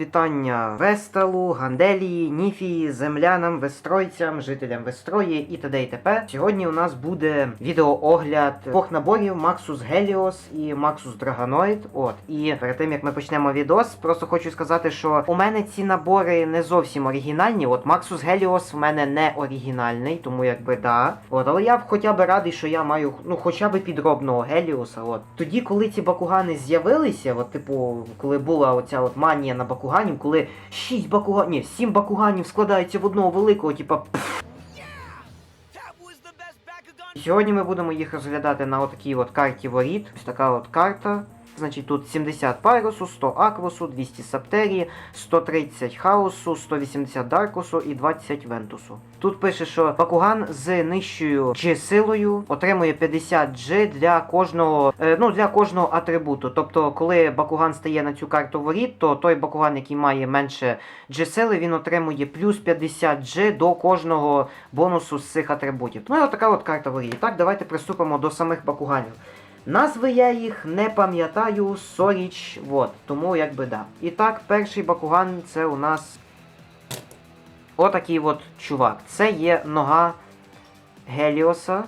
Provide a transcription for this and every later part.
Вітання Весталу, Ганделії, Ніфії, землянам, вестройцям, жителям Вестрої і т.д. і т.п. Сьогодні у нас буде відеоогляд двох наборів Maxus Helios і Maxus Dragonoid. От, і перед тим як ми почнемо відос, просто хочу сказати, що у мене ці набори не зовсім оригінальні. От Maxus Helios в мене не оригінальний, тому якби да. От, але я хоча б радий, що я маю ну хоча б підробного Геліоса. От тоді, коли ці бакугани з'явилися, от типу, коли була оця от манія на бакуганів, коли 6 бакуганів, ні, 7 бакуганів складаються в одного великого, типа. пф. Сьогодні ми будемо їх розглядати на отакій от карті воріт. Ось така от карта. Значить, тут 70 пайрусу, 100 аквусу, 200 саптерії, 130 хаосу, 180 даркусу і 20 вентусу. Тут пише, що Бакуган з нижчою G-силою отримує 50 G для кожного, е, ну, для кожного атрибуту. Тобто, коли Бакуган стає на цю карту воріт, то той Бакуган, який має менше G-сили, він отримує плюс 50 G до кожного бонусу з цих атрибутів. Ну і отака от карта воріт. Так, давайте приступимо до самих Бакуганів. Назви я їх не пам'ятаю, соріч, вот, тому якби да. І так, перший Бакуган це у нас отакий от чувак. Це є нога Геліоса.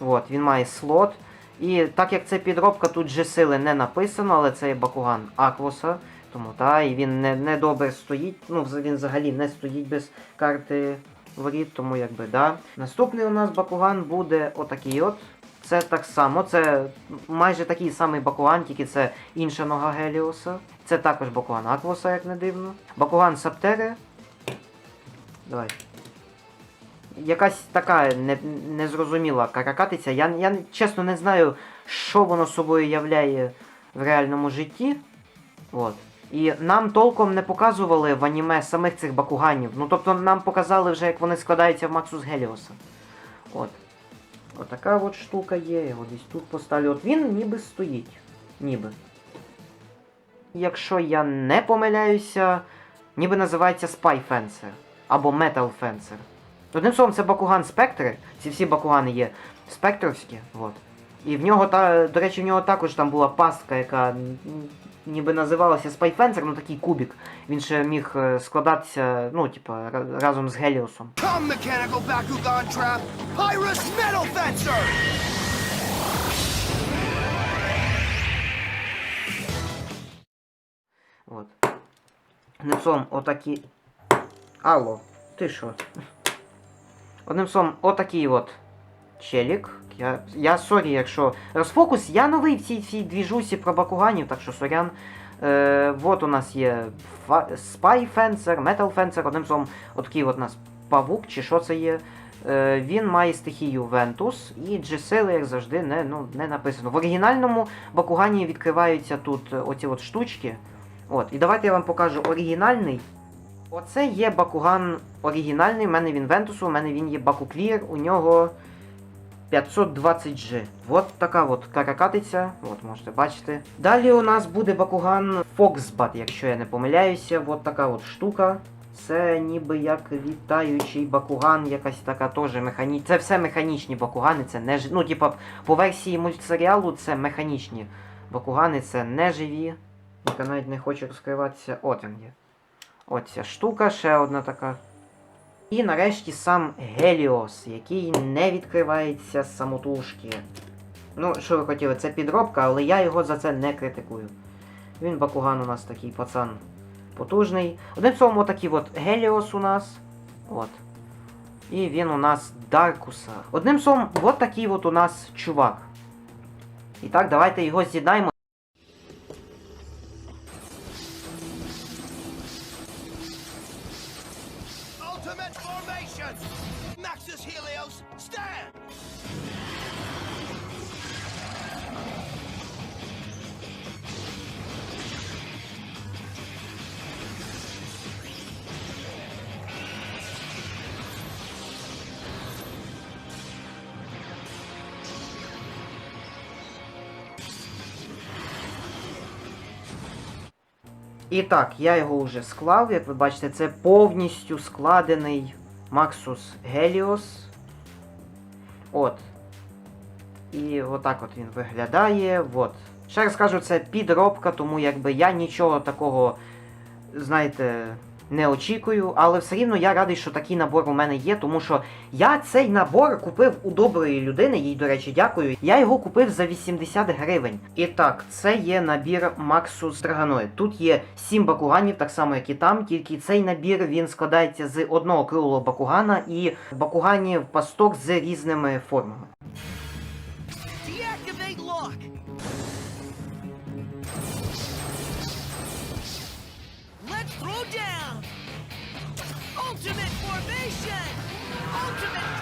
От, він має слот. І так як це підробка, тут же сили не написано, але це є Бакуган Аквоса. Тому та, і він не, не добре стоїть. Ну, він взагалі не стоїть без карти воріт, тому якби да. Наступний у нас Бакуган буде отакий от. Це так само, це майже такий самий Бакуган, тільки це інша нога Геліоса. Це також Бакуган Аквоса, як не дивно. Бакуган Саптери. Давай. Якась така не, незрозуміла каракатиця. Я, я чесно не знаю, що воно собою являє в реальному житті. От. І нам толком не показували в аніме самих цих бакуганів. Ну тобто нам показали вже, як вони складаються в Максус Геліоса. От. Отака от штука є, його десь тут поставлю. От він ніби стоїть. Ніби. Якщо я не помиляюся, ніби називається Spy Fencer або Metal Fencer. Одним словом, це Бакуган Спектри. Ці всі Бакугани є спектровські. От. І в нього та, до речі, в нього також там була пастка, яка ніби називалася Spy Fencer, ну такий кубік. Він ще міг е, складатися, ну, типа, разом з! Pyrus От. Словом, отакі. Алло, ти що? Одним словом, отакий от челік. Я, я сорі, якщо. Розфокус, я новий в цій всій двіжусі про бакуганів, так що сорян. Е, от у нас є фа... Spy Fencer, Metal Fencer, одним словом, отакий от у нас павук, чи що це є. Е, він має стихію Ventus і G-сили, як завжди, не, ну, не написано. В оригінальному Бакугані відкриваються тут е, оці от штучки. От, і давайте я вам покажу оригінальний. Оце є Бакуган оригінальний, в мене він Вентусу, у мене він є Бакуклір, у нього 520G. От така от каракатиця, от можете бачити. Далі у нас буде Бакуган Foxbat, якщо я не помиляюся, от така от штука. Це ніби як літаючий бакуган, якась така теж механічна. Це все механічні бакугани, це не. Ну, типа, по версії мультсеріалу це механічні бакугани, це не живі. Яка навіть не хоче розкриватися. От він є. Оця штука, ще одна така. І нарешті сам Геліос, який не відкривається з самотужки. Ну, що ви хотіли, це підробка, але я його за це не критикую. Він Бакуган у нас такий пацан потужний. Одним словом, отакий от Геліос у нас. От. І він у нас Даркуса. Одним словом, от такий от у нас чувак. І так, давайте його з'єднаємо. Ultimate formation! Maxis Helios, stand! І так, я його вже склав, як ви бачите, це повністю складений Maxus Helios. От. І отак от він виглядає. От. Ще раз кажу, це підробка, тому якби я нічого такого знаєте, не очікую, але все рівно я радий, що такий набор у мене є, тому що я цей набор купив у доброї людини, їй, до речі, дякую. Я його купив за 80 гривень. І так, це є набір Maxus Draganoid. Тут є 7 бакуганів, так само як і там, тільки цей набір він складається з одного круглого бакугана і бакуганів пасток з різними формами. Ultimate formation. Ultimate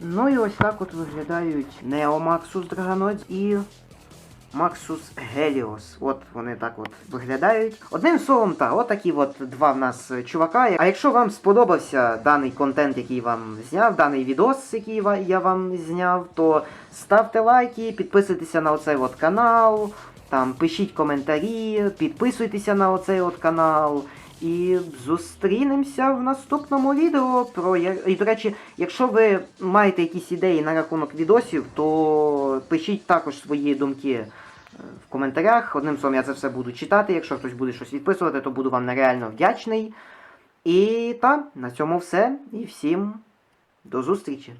Ну і ось так от виглядають Maxus Draganoid і Maxus Helios. От вони так от виглядають. Одним словом, так, от такі от два в нас чувака. А якщо вам сподобався даний контент, який вам зняв, даний відос, який я вам зняв, то ставте лайки, підписуйтеся на оцей от канал, там пишіть коментарі, підписуйтеся на оцей от канал. І зустрінемося в наступному відео. Про і до речі, якщо ви маєте якісь ідеї на рахунок відосів, то пишіть також свої думки е, в коментарях. Одним словом, я це все буду читати. Якщо хтось буде щось відписувати, то буду вам нереально вдячний. І так, на цьому все. І всім до зустрічі!